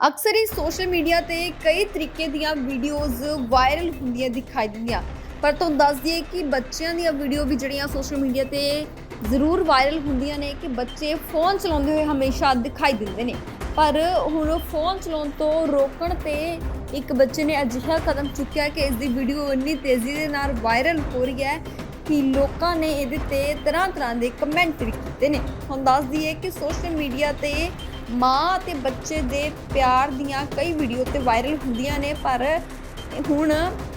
ਅਕਸਰ ਹੀ social media ਤੇ ਕਈ ਤਰੀਕੇ ਦੀਆਂ ਵੀਡੀਓਜ਼ ਵਾਇਰਲ ਹੁੰਦੀਆਂ ਦਿਖਾਈ ਦਿੰਦੀਆਂ। ਪਰ ਤੁਹਾਨੂੰ ਦੱਸ ਦਈਏ ਕਿ ਬੱਚਿਆਂ ਦੀਆਂ ਵੀਡੀਓ ਵੀ ਜਿਹੜੀਆਂ ਸੋਸ਼ਲ ਮੀਡੀਆ ਤੇ ਜ਼ਰੂਰ ਵਾਇਰਲ ਹੁੰਦੀਆਂ ਨੇ ਕਿ ਬੱਚੇ ਫੋਨ ਚਲਾਉਂਦੇ ਹੋਏ ਹਮੇਸ਼ਾ ਦਿਖਾਈ ਦਿੰਦੇ ਨੇ। ਪਰ ਹੁਣ ਫੋਨ ਚਲਾਉਣ ਤੋਂ ਰੋਕਣ ਤੇ ਇੱਕ ਬੱਚੇ ਨੇ ਅਜਿਹਾ ਕਦਮ ਚੁੱਕਿਆ ਕਿ ਇਸ ਦੀ ਵੀਡੀਓ ਇੰਨੀ ਤੇਜ਼ੀ ਦੇ ਨਾਲ ਵਾਇਰਲ ਹੋ ਰਹੀ ਹੈ ਕਿ ਲੋਕਾਂ ਨੇ ਇਹਦੇ ਤੇ ਤਰ੍ਹਾਂ ਤਰ੍ਹਾਂ ਦੇ ਕਮੈਂਟ ਵੀ ਕੀਤੇ ਨੇ। ਹੁਣ ਦੱਸ ਦਈਏ ਕਿ ਸੋਸ਼ਲ ਮੀਡੀਆ ਤੇ ਮਾਂ ਅਤੇ ਬੱਚੇ ਦੇ ਪਿਆਰ ਦੀਆਂ ਕਈ ਵੀਡੀਓ ਤੇ ਵਾਇਰਲ ਹੁੰਦੀਆਂ ਨੇ, ਪਰ ਹੁਣ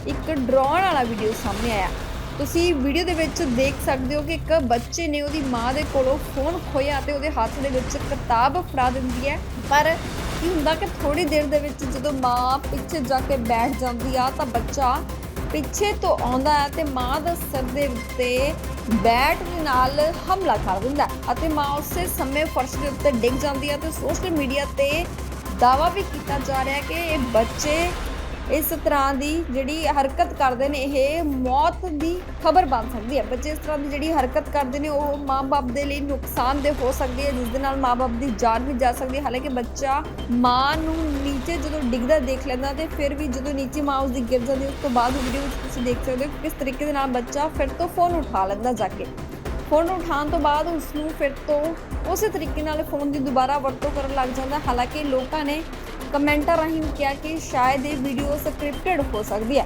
ਇੱਕ ਡਰਾਉਣ ਵਾਲਾ ਵੀਡੀਓ ਸਾਹਮਣੇ ਆਇਆ। ਤੁਸੀਂ ਵੀਡੀਓ ਦੇ ਵਿੱਚ ਦੇਖ ਸਕਦੇ ਹੋ ਕਿ ਇੱਕ ਬੱਚੇ ਨੇ ਉਹਦੀ ਮਾਂ ਦੇ ਕੋਲੋਂ ਫੋਨ ਖੋਇਆ ਤੇ ਉਹਦੇ ਹੱਥ ਦੇ ਵਿੱਚ ਕਿਤਾਬ ਫੜਾ ਦਿੰਦੀ ਹੈ। ਪਰ ਕੀ ਹੁੰਦਾ ਕਿ ਥੋੜੀ ਦੇਰ ਦੇ ਵਿੱਚ ਜਦੋਂ ਮਾਂ ਪਿੱਛੇ ਜਾ ਕੇ ਬੈਠ ਜਾਂਦੀ ਆ, ਤਾਂ ਬੱਚਾ ਪਿੱਛੇ ਤੋਂ ਆਉਂਦਾ ਹੈ ਤੇ ਮਾਂ ਦਾ ਸਿਰ ਦੇ ਉੱਤੇ ਬੈਟ ਦੇ ਨਾਲ ਹਮਲਾ ਕਰ ਦਿੰਦਾ ਅਤੇ ਮਾਂ ਉਸੇ ਸਮੇਂ ਫਰਸ਼ ਦੇ ਉੱਤੇ ਡਿੱਗ ਜਾਂਦੀ ਹੈ ਤੇ ਸੋਸ਼ਲ ਮੀਡੀਆ ਤੇ ਦਾਵਾ ਵੀ ਕੀਤਾ ਜਾ ਰਿਹਾ ਹੈ ਕਿ ਇਹ ਬੱਚੇ ਇਸ ਤਰ੍ਹਾਂ ਦੀ ਜਿਹੜੀ ਹਰਕਤ ਕਰਦੇ ਨੇ, ਇਹ ਮੌਤ ਦੀ ਖਬਰ ਬਣ ਸਕਦੀ ਹੈ। ਬੱਚੇ ਇਸ ਤਰ੍ਹਾਂ ਦੀ ਜਿਹੜੀ ਹਰਕਤ ਕਰਦੇ ਨੇ, ਉਹ ਮਾਂ-ਬਾਪ ਦੇ ਲਈ ਨੁਕਸਾਨਦੇਹ ਹੋ ਸਕਦੀ ਹੈ, ਜਿਸ ਦੇ ਨਾਲ ਮਾਂ-ਬਾਪ ਦੀ ਜਾਨ ਵੀ ਜਾ ਸਕਦੀ ਹੈ। ਹਾਲਾਂਕਿ ਬੱਚਾ ਮਾਂ ਨੂੰ ਨੀਚੇ ਜਦੋਂ ਡਿੱਗਦਾ ਦੇਖ ਲੈਂਦਾ ਤੇ ਫਿਰ ਵੀ ਜਦੋਂ ਨੀਚੇ ਮਾਂ ਉਸ ਦੀ ਗਿਰ ਜਾਂਦੀ, ਉਸ ਤੋਂ ਬਾਅਦ ਵੀਡੀਓ ਵਿੱਚ ਤੁਸੀਂ ਦੇਖ ਸਕਦੇ ਹੋ ਕਿਸ ਤਰੀਕੇ ਦੇ ਨਾਲ ਬੱਚਾ ਫਿਰ ਤੋਂ ਫੋਨ ਉਠਾ ਲੈਂਦਾ ਜਾ ਕੇ। ਫੋਨ ਉਠਾਉਣ ਤੋਂ ਬਾਅਦ ਉਸ ਨੂੰ ਫਿਰ ਤੋਂ ਉਸੇ ਤਰੀਕੇ ਨਾਲ ਫੋਨ ਦੀ ਦੁਬਾਰਾ ਵਰਤੋਂ ਕਰਨ ਲੱਗ ਜਾਂਦਾ। ਹਾਲਾਂਕਿ ਲੋਕਾਂ ਨੇ ਕਮੈਂਟਾਂ ਰਾਹੀਂ ਕਿਹਾ ਕਿ ਸ਼ਾਇਦ ਇਹ ਵੀਡੀਓ ਸਕ੍ਰਿਪਟਡ ਹੋ ਸਕਦੀ ਹੈ।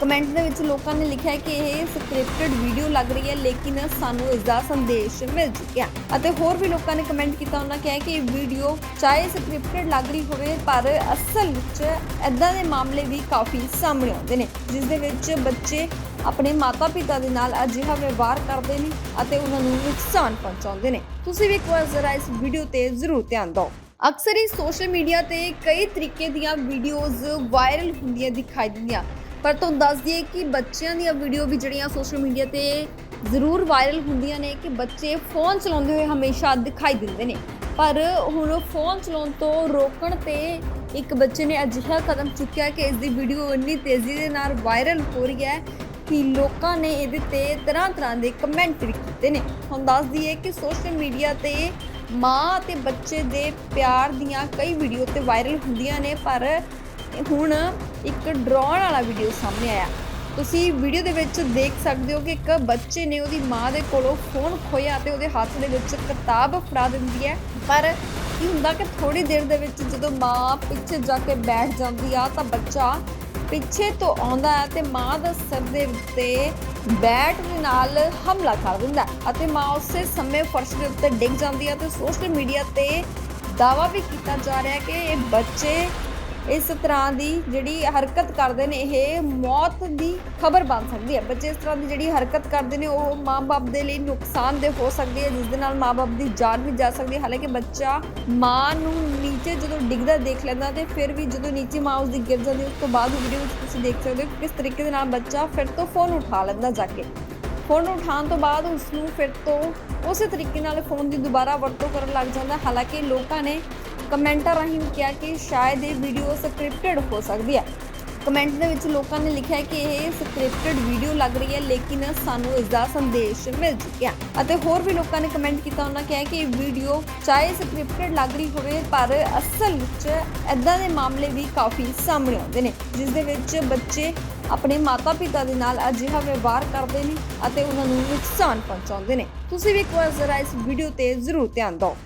ਕਮੈਂਟ ਦੇ ਵਿੱਚ ਲੋਕਾਂ ਨੇ ਲਿਖਿਆ ਕਿ ਇਹ ਸਕ੍ਰਿਪਟਡ ਵੀਡੀਓ ਲੱਗ ਰਹੀ ਹੈ, ਲੇਕਿਨ ਸਾਨੂੰ ਇਸ ਦਾ ਸੰਦੇਸ਼ ਮਿਲ ਚੁੱਕਿਆ। ਅਤੇ ਹੋਰ ਵੀ ਲੋਕਾਂ ਨੇ ਕਮੈਂਟ ਕੀਤਾ, ਉਹਨਾਂ ਕਿਹਾ ਕਿ ਇਹ ਵੀਡੀਓ ਚਾਹੇ ਸਕ੍ਰਿਪਟਡ ਲੱਗ ਰਹੀ ਹੋਵੇ, ਪਰ ਅਸਲ ਵਿੱਚ ਐਦਾਂ ਦੇ ਮਾਮਲੇ ਵੀ ਕਾਫੀ ਸਾਹਮਣੇ ਆਉਂਦੇ ਨੇ, ਜਿਸ ਦੇ ਵਿੱਚ ਬੱਚੇ ਆਪਣੇ ਮਾਤਾ-ਪਿਤਾ ਦੇ ਨਾਲ ਅਜਿਹਾ ਵਿਵਹਾਰ ਕਰਦੇ ਨੇ ਅਤੇ ਉਹਨਾਂ ਨੂੰ ਨੁਕਸਾਨ ਪਹੁੰਚਾਉਂਦੇ ਨੇ। ਤੁਸੀਂ ਵੀ ਇੱਕ ਵਾਰ ਜ਼ਰਾ ਇਸ ਵੀਡੀਓ ਤੇ ਜ਼ਰੂਰ ਧਿਆਨ ਦਿਓ। ਅਕਸਰ ਹੀ ਸੋਸ਼ਲ ਮੀਡੀਆ ਤੇ ਕਈ ਤਰੀਕੇ ਦੀਆਂ ਵੀਡੀਓਜ਼ ਵਾਇਰਲ ਹੁੰਦੀਆਂ ਦਿਖਾਈ ਦਿੰਦੀਆਂ। ਪਰ ਤੁਹਾਨੂੰ ਦੱਸ ਦਈਏ ਕਿ ਬੱਚਿਆਂ ਦੀਆਂ ਵੀਡੀਓ ਵੀ ਜਿਹੜੀਆਂ ਸੋਸ਼ਲ ਮੀਡੀਆ ਤੇ ਜ਼ਰੂਰ ਵਾਇਰਲ ਹੁੰਦੀਆਂ ਨੇ ਕਿ ਬੱਚੇ ਫੋਨ ਚਲਾਉਂਦੇ ਹੋਏ ਹਮੇਸ਼ਾ ਦਿਖਾਈ ਦਿੰਦੇ ਨੇ। ਪਰ ਹੁਣ ਫੋਨ ਚਲਾਉਣ ਤੋਂ ਰੋਕਣ ਤੇ ਇੱਕ ਬੱਚੇ ਨੇ ਅਜਿਹਾ ਕਦਮ ਚੁੱਕਿਆ ਕਿ ਇਸ ਦੀ ਵੀਡੀਓ ਇੰਨੀ ਤੇਜ਼ੀ ਦੇ ਨਾਲ ਵਾਇਰਲ ਹੋ ਰਹੀ ਹੈ ਕਿ ਲੋਕਾਂ ਨੇ ਇਹਦੇ ਤੇ ਤਰ੍ਹਾਂ ਤਰ੍ਹਾਂ ਦੇ ਕਮੈਂਟ ਵੀ ਕੀਤੇ ਨੇ। ਹੁਣ ਦੱਸ ਦਈਏ ਕਿ ਸੋਸ਼ਲ ਮੀਡੀਆ ਤੇ ਮਾਂ ਅਤੇ ਬੱਚੇ ਦੇ ਪਿਆਰ ਦੀਆਂ ਕਈ ਵੀਡੀਓ ਤੇ ਵਾਇਰਲ ਹੁੰਦੀਆਂ ਨੇ, ਪਰ ਹੁਣ ਇੱਕ ਡਰਾਉਣ ਵਾਲਾ ਵੀਡੀਓ ਸਾਹਮਣੇ ਆਇਆ। ਤੁਸੀਂ ਵੀਡੀਓ ਦੇ ਵਿੱਚ ਦੇਖ ਸਕਦੇ ਹੋ ਕਿ ਇੱਕ ਬੱਚੇ ਨੇ ਉਹਦੀ ਮਾਂ ਦੇ ਕੋਲੋਂ ਫੋਨ ਖੋਇਆ ਤੇ ਉਹਦੇ ਹੱਥ ਦੇ ਵਿੱਚ ਕਿਤਾਬ ਫੜਾ ਦਿੰਦੀ ਹੈ। ਪਰ ਕੀ ਹੁੰਦਾ ਕਿ ਥੋੜੀ ਦੇਰ ਦੇ ਵਿੱਚ ਜਦੋਂ ਮਾਂ ਪਿੱਛੇ ਜਾ ਕੇ ਬੈਠ ਜਾਂਦੀ ਆ, ਤਾਂ ਬੱਚਾ ਪਿੱਛੇ ਤੋਂ ਆਉਂਦਾ ਹੈ ਤੇ ਮਾਂ ਦਾ ਸਿਰ ਦੇ ਉੱਤੇ ਬੈਟ ਦੇ ਨਾਲ ਹਮਲਾ ਕਰ ਦਿੰਦਾ ਅਤੇ ਮਾਂ ਉਸੇ ਸਮੇਂ ਫਰਸ਼ ਦੇ ਉੱਤੇ ਡਿੱਗ ਜਾਂਦੀ ਹੈ ਤੇ ਸੋਸ਼ਲ ਮੀਡੀਆ ਤੇ ਦਾਵਾ ਵੀ ਕੀਤਾ ਜਾ ਰਿਹਾ ਹੈ ਕਿ ਇਹ ਬੱਚੇ ਇਸ ਤਰ੍ਹਾਂ ਦੀ ਜਿਹੜੀ ਹਰਕਤ ਕਰਦੇ ਨੇ, ਇਹ ਮੌਤ ਦੀ ਖਬਰ ਬਣ ਸਕਦੀ ਹੈ। ਬੱਚੇ ਇਸ ਤਰ੍ਹਾਂ ਦੀ ਜਿਹੜੀ ਹਰਕਤ ਕਰਦੇ ਨੇ, ਉਹ ਮਾਂ-ਬਾਪ ਦੇ ਲਈ ਨੁਕਸਾਨਦੇ ਹੋ ਸਕਦੀ ਹੈ, ਜਿਸ ਦੇ ਨਾਲ ਮਾਂ-ਬਾਪ ਦੀ ਜਾਨ ਵੀ ਜਾ ਸਕਦੀ ਹੈ। ਹਾਲਾਂਕਿ ਬੱਚਾ ਮਾਂ ਨੂੰ ਨੀਚੇ ਜਦੋਂ ਡਿੱਗਦਾ ਦੇਖ ਲੈਂਦਾ ਤੇ ਫਿਰ ਵੀ ਜਦੋਂ ਨੀਚੇ ਮਾਂ ਉਸ ਦੀ ਗਿਰ ਜਾਂਦੀ ਉਸ ਤੋਂ ਬਾਅਦ ਵੀਡੀਓ ਵਿੱਚ ਤੁਸੀਂ ਦੇਖ ਸਕਦੇ ਹੋ ਕਿਸ ਤਰੀਕੇ ਦੇ ਨਾਲ ਬੱਚਾ ਫਿਰ ਤੋਂ ਫੋਨ ਉਠਾ ਲੈਂਦਾ ਜਾ ਕੇ। ਫੋਨ ਉਠਾਉਣ ਤੋਂ ਬਾਅਦ ਉਸ ਨੂੰ ਫਿਰ ਤੋਂ ਉਸੇ ਤਰੀਕੇ ਨਾਲ ਫੋਨ ਦੀ ਦੁਬਾਰਾ ਵਰਤੋਂ ਕਰਨ ਲੱਗ ਜਾਂਦਾ। ਹਾਲਾਂਕਿ ਲੋਕਾਂ ਨੇ ਕਮੈਂਟਾਂ ਰਾਹੀਂ ਕਿਹਾ ਕਿ ਸ਼ਾਇਦ ਇਹ ਵੀਡੀਓ ਸਕ੍ਰਿਪਟਡ ਹੋ ਸਕਦੀ ਹੈ। ਕਮੈਂਟ ਦੇ ਵਿੱਚ ਲੋਕਾਂ ਨੇ ਲਿਖਿਆ ਕਿ ਇਹ ਸਕ੍ਰਿਪਟਡ ਵੀਡੀਓ ਲੱਗ ਰਹੀ ਹੈ, ਲੇਕਿਨ ਸਾਨੂੰ ਇਸ ਦਾ ਸੰਦੇਸ਼ ਮਿਲ ਚੁੱਕਿਆ। ਅਤੇ ਹੋਰ ਵੀ ਲੋਕਾਂ ਨੇ ਕਮੈਂਟ ਕੀਤਾ, ਉਹਨਾਂ ਕਿਹਾ ਕਿ ਇਹ ਵੀਡੀਓ ਚਾਹੇ ਸਕ੍ਰਿਪਟਡ ਲੱਗ ਰਹੀ ਹੋਵੇ, ਪਰ ਅਸਲ ਵਿੱਚ ਐਦਾਂ ਦੇ ਮਾਮਲੇ ਵੀ ਕਾਫੀ ਸਾਹਮਣੇ ਆਉਂਦੇ ਨੇ, ਜਿਸ ਦੇ ਵਿੱਚ ਬੱਚੇ ਆਪਣੇ ਮਾਤਾ-ਪਿਤਾ ਦੇ ਨਾਲ ਅਜਿਹਾ ਵਿਵਹਾਰ ਕਰਦੇ ਨੇ ਅਤੇ ਉਹਨਾਂ ਨੂੰ ਨੁਕਸਾਨ ਪਹੁੰਚਾਉਂਦੇ ਨੇ। ਤੁਸੀਂ ਵੀ ਇੱਕ ਵਾਰ ਜ਼ਰਾ ਇਸ ਵੀਡੀਓ ਤੇ ਜ਼ਰੂਰ ਧਿਆਨ ਦਿਓ।